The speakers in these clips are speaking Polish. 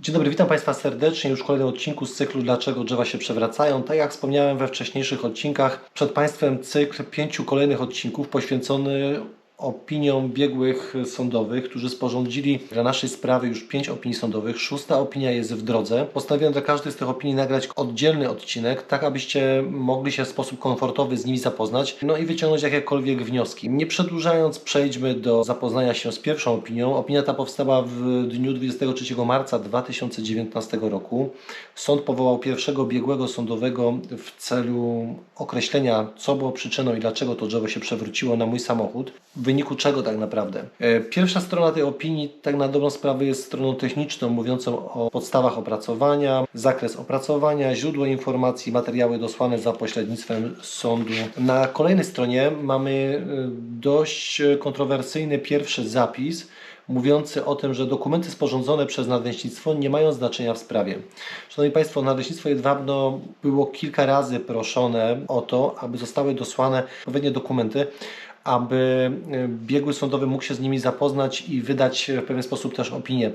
Dzień dobry, witam Państwa serdecznie już w kolejnym odcinku z cyklu Dlaczego drzewa się przewracają. Tak jak wspomniałem we wcześniejszych odcinkach, przed Państwem cykl pięciu kolejnych odcinków poświęcony opiniom biegłych sądowych, którzy sporządzili dla naszej sprawy już pięć opinii sądowych. Szósta opinia jest w drodze. Postanowiłem dla każdej z tych opinii nagrać oddzielny odcinek, tak abyście mogli się w sposób komfortowy z nimi zapoznać, no i wyciągnąć jakiekolwiek wnioski. Nie przedłużając, przejdźmy do zapoznania się z pierwszą opinią. Opinia ta powstała w dniu 23 marca 2019 roku. Sąd powołał pierwszego biegłego sądowego w celu określenia, co było przyczyną i dlaczego to drzewo się przewróciło na mój samochód. Wyniku czego tak naprawdę? E, Pierwsza strona tej opinii, tak na dobrą sprawę, jest stroną techniczną, mówiącą o podstawach opracowania, zakres opracowania, źródło informacji, materiały dosłane za pośrednictwem sądu. Na kolejnej stronie mamy e, dość kontrowersyjny pierwszy zapis, mówiący o tym, że dokumenty sporządzone przez nadleśnictwo nie mają znaczenia w sprawie. Szanowni Państwo, nadleśnictwo Jedwabno było kilka razy proszone o to, aby zostały dosłane odpowiednie dokumenty, aby e, biegły sądowy mógł się z nimi zapoznać i wydać w pewien sposób też opinię.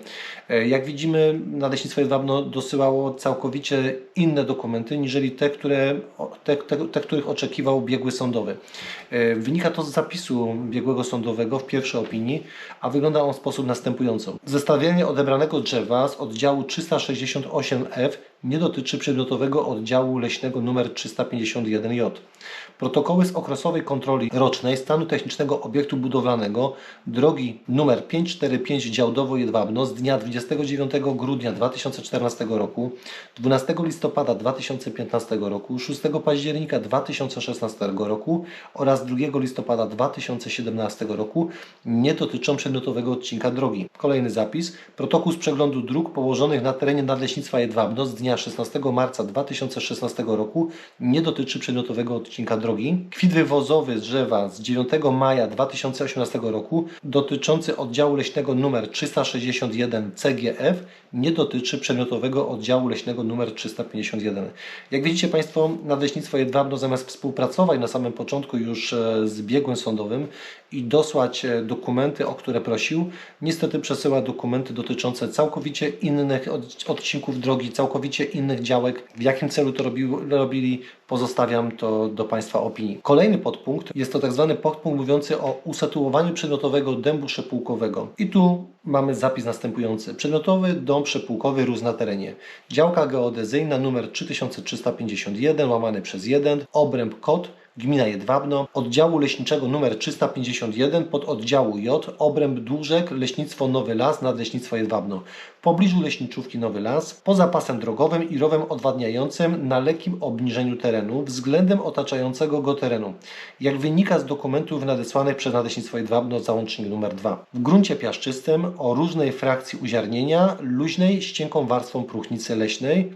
E, Jak widzimy, Nadleśnictwo Jedwabno dosyłało całkowicie inne dokumenty, niżeli te, które, te, te, te, których oczekiwał biegły sądowy. E, Wynika to z zapisu biegłego sądowego w pierwszej opinii, a wygląda on w sposób następujący. Zestawienie odebranego drzewa z oddziału 368F nie dotyczy przedmiotowego oddziału leśnego nr 351J. Protokoły z okresowej kontroli rocznej stanu technicznego obiektu budowlanego drogi nr 545 Działdowo Jedwabno z dnia 29 grudnia 2014 roku, 12 listopada 2015 roku, 6 października 2016 roku oraz 2 listopada 2017 roku nie dotyczą przedmiotowego odcinka drogi. Kolejny zapis. Protokół z przeglądu dróg położonych na terenie Nadleśnictwa Jedwabno z dnia 16 marca 2016 roku nie dotyczy przedmiotowego odcinka drogi. Kwit wywozowy z drzewa z 9 maja 2018 roku dotyczący oddziału leśnego nr 361 CGF nie dotyczy przedmiotowego oddziału leśnego nr 351. Jak widzicie Państwo, Nadleśnictwo Jedwabno zamiast współpracować na samym początku już e, z biegłym sądowym i dosłać e, dokumenty, o które prosił, niestety przesyła dokumenty dotyczące całkowicie innych od- odcinków drogi, całkowicie innych działek. W jakim celu to robili, pozostawiam to do Państwa opinii. Kolejny podpunkt jest to tak zwany podpunkt mówiący o usytuowaniu przedmiotowego dębu przepółkowego. I tu mamy zapis następujący. Przedmiotowy dom przepółkowy rósł na terenie. Działka geodezyjna numer 3351 łamany przez 1, obręb KOT, Gmina Jedwabno, oddziału leśniczego nr 351 pod oddziału J, obręb Dłużek, Leśnictwo Nowy Las, Nadleśnictwo Jedwabno. W pobliżu leśniczówki Nowy Las, poza pasem drogowym i rowem odwadniającym na lekkim obniżeniu terenu względem otaczającego go terenu. Jak wynika z dokumentów nadesłanych przez Nadleśnictwo Jedwabno, załącznik nr 2. W gruncie piaszczystym o różnej frakcji uziarnienia, luźnej z warstwą próchnicy leśnej,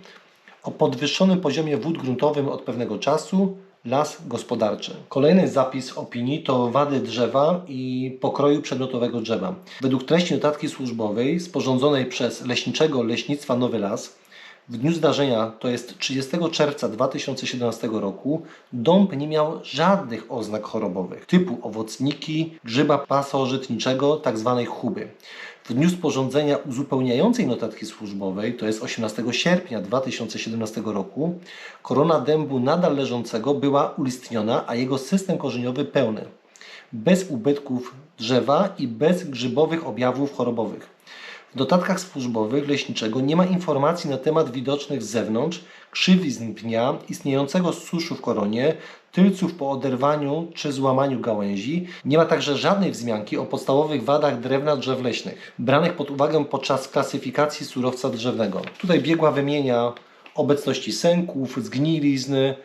o podwyższonym poziomie wód gruntowym od pewnego czasu, las gospodarczy. Kolejny zapis opinii to wady drzewa i pokroju przedmiotowego drzewa. Według treści notatki służbowej sporządzonej przez Leśniczego Leśnictwa Nowy Las w dniu zdarzenia, to jest 30 czerwca 2017 roku, dąb nie miał żadnych oznak chorobowych typu owocniki, grzyba pasożytniczego, tzw. chuby. W dniu sporządzenia uzupełniającej notatki służbowej, to jest 18 sierpnia 2017 roku, korona dębu nadal leżącego była ulistniona, a jego system korzeniowy pełny, bez ubytków drzewa i bez grzybowych objawów chorobowych. W notatkach służbowych leśniczego nie ma informacji na temat widocznych z zewnątrz krzywizn pnia, istniejącego suszu w koronie, tylców po oderwaniu czy złamaniu gałęzi. Nie ma także żadnej wzmianki o podstawowych wadach drewna drzew leśnych, branych pod uwagę podczas klasyfikacji surowca drzewnego. Tutaj biegła wymienia obecności sęków, zgnilizny,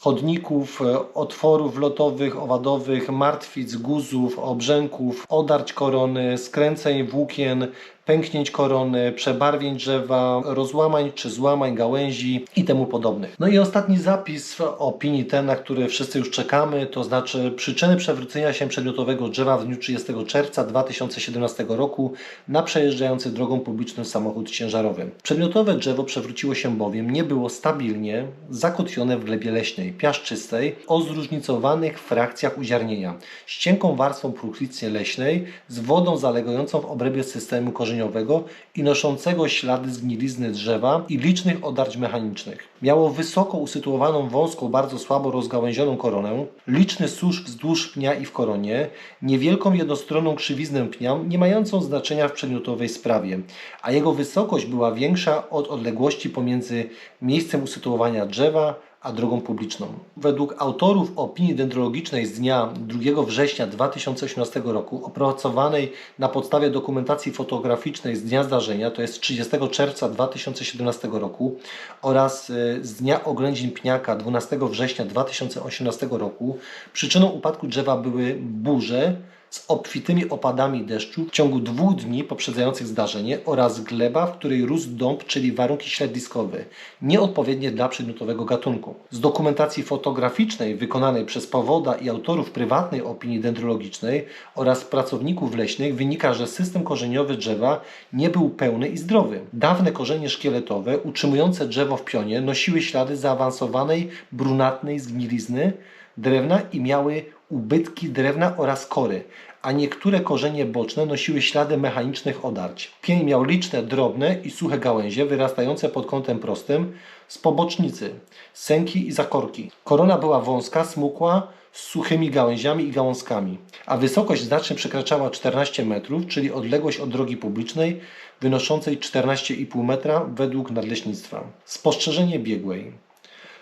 chodników, e, otworów lotowych, owadowych, martwic, guzów, obrzęków, odarć korony, skręceń włókien, pęknięć korony, przebarwień drzewa, rozłamań czy złamań gałęzi i temu podobnych. No i ostatni zapis w opinii, ten na który wszyscy już czekamy, to znaczy przyczyny przewrócenia się przedmiotowego drzewa w dniu 30 czerwca 2017 roku na przejeżdżający drogą publiczną samochód ciężarowy. Przedmiotowe drzewo przewróciło się bowiem, nie było stabilnie zakotwione w glebie leśnej, piaszczystej, o zróżnicowanych frakcjach uziarnienia, z cienką warstwą próchnicy leśnej, z wodą zalegającą w obrębie systemu korzeniowego i noszącego ślady zgnilizny drzewa i licznych odarć mechanicznych. Miało wysoko usytuowaną wąską, bardzo słabo rozgałęzioną koronę, liczny susz wzdłuż pnia i w koronie, niewielką jednostronną krzywiznę pnia, nie mającą znaczenia w przedmiotowej sprawie, a jego wysokość była większa od odległości pomiędzy miejscem usytuowania drzewa a drogą publiczną. Według autorów opinii dendrologicznej z dnia 2 września 2018 roku, opracowanej na podstawie dokumentacji fotograficznej z dnia zdarzenia, to jest 30 czerwca 2017 roku, oraz y, z dnia oględzin pniaka 12 września 2018 roku, przyczyną upadku drzewa były burze, z obfitymi opadami deszczu w ciągu dwóch dni poprzedzających zdarzenie oraz gleba, w której rósł dąb, czyli warunki śledziskowe, nieodpowiednie dla przedmiotowego gatunku. Z dokumentacji fotograficznej wykonanej przez powoda i autorów prywatnej opinii dendrologicznej oraz pracowników leśnych wynika, że system korzeniowy drzewa nie był pełny i zdrowy. Dawne korzenie szkieletowe utrzymujące drzewo w pionie nosiły ślady zaawansowanej, brunatnej zgnilizny drewna i miały ubytki drewna oraz kory, a niektóre korzenie boczne nosiły ślady mechanicznych odarć. Pień miał liczne, drobne i suche gałęzie wyrastające pod kątem prostym z pobocznicy, sęki i zakorki. Korona była wąska, smukła, z suchymi gałęziami i gałązkami, a wysokość znacznie przekraczała 14 metrów, czyli odległość od drogi publicznej wynoszącej 14,5 metra według nadleśnictwa. Spostrzeżenie biegłej.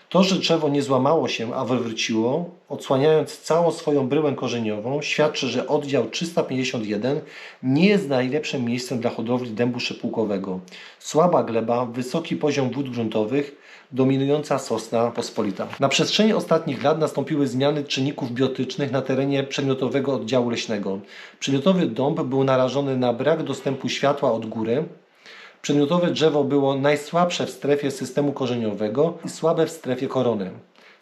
To, że drzewo nie złamało się, a wywróciło, odsłaniając całą swoją bryłę korzeniową, świadczy, że oddział 351 nie jest najlepszym miejscem dla hodowli dębu szypułkowego. Słaba gleba, wysoki poziom wód gruntowych, dominująca sosna pospolita. Na przestrzeni ostatnich lat nastąpiły zmiany czynników biotycznych na terenie przedmiotowego oddziału leśnego. Przedmiotowy dąb był narażony na brak dostępu światła od góry, Przedmiotowe drzewo było najsłabsze w strefie systemu korzeniowego i słabe w strefie korony.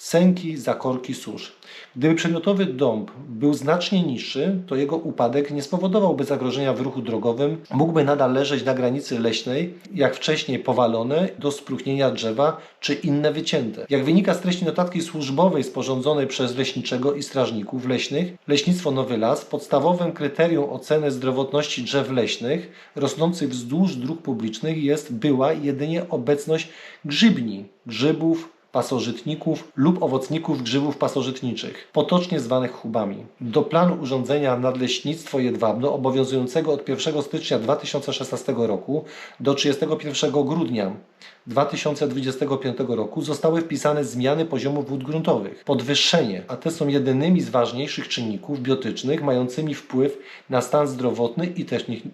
Sęki, zakorki, susz. Gdyby przedmiotowy dąb był znacznie niższy, to jego upadek nie spowodowałby zagrożenia w ruchu drogowym, mógłby nadal leżeć na granicy leśnej, jak wcześniej powalone do spróchnienia drzewa czy inne wycięte. Jak wynika z treści notatki służbowej sporządzonej przez leśniczego i strażników leśnych, Leśnictwo Nowy Las podstawowym kryterium oceny zdrowotności drzew leśnych rosnących wzdłuż dróg publicznych jest była jedynie obecność grzybni, grzybów, pasożytników lub owocników grzybów pasożytniczych, potocznie zwanych chubami. Do planu urządzenia Nadleśnictwo Jedwabno obowiązującego od 1 stycznia 2016 roku do 31 grudnia 2025 roku zostały wpisane zmiany poziomu wód gruntowych, podwyższenie, a te są jedynymi z ważniejszych czynników biotycznych mającymi wpływ na stan zdrowotny i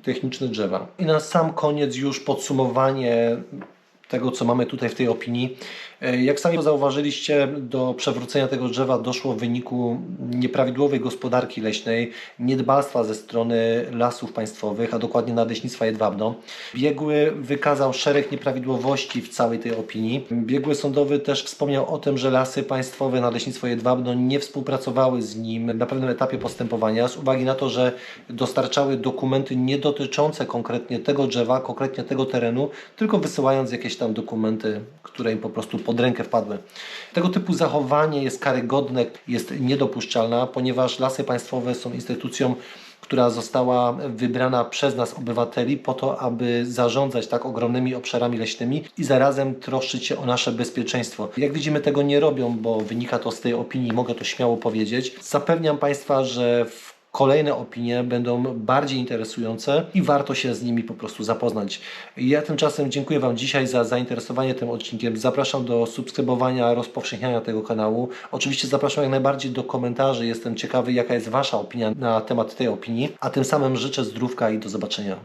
techniczny drzewa. I na sam koniec już podsumowanie tego, co mamy tutaj w tej opinii. E, jak sami zauważyliście, do przewrócenia tego drzewa doszło w wyniku nieprawidłowej gospodarki leśnej, niedbalstwa ze strony lasów państwowych, a dokładnie Nadleśnictwa Jedwabno. Biegły wykazał szereg nieprawidłowości w całej tej opinii. Biegły sądowy też wspomniał o tym, że lasy państwowe, Nadleśnictwo Jedwabno nie współpracowały z nim na pewnym etapie postępowania z uwagi na to, że dostarczały dokumenty nie dotyczące konkretnie tego drzewa, konkretnie tego terenu, tylko wysyłając jakieś tam dokumenty, które im po prostu pod rękę wpadły. Tego typu zachowanie jest karygodne, jest niedopuszczalne, ponieważ lasy państwowe są instytucją, która została wybrana przez nas, obywateli, po to, aby zarządzać tak ogromnymi obszarami leśnymi i zarazem troszczyć się o nasze bezpieczeństwo. Jak widzimy, tego nie robią, bo wynika to z tej opinii, mogę to śmiało powiedzieć. Zapewniam Państwa, że w kolejne opinie będą bardziej interesujące i warto się z nimi po prostu zapoznać. Ja tymczasem dziękuję Wam dzisiaj za zainteresowanie tym odcinkiem. Zapraszam do subskrybowania, rozpowszechniania tego kanału. Oczywiście zapraszam jak najbardziej do komentarzy. Jestem ciekawy, jaka jest Wasza opinia na temat tej opinii. A tym samym życzę zdrówka i do zobaczenia.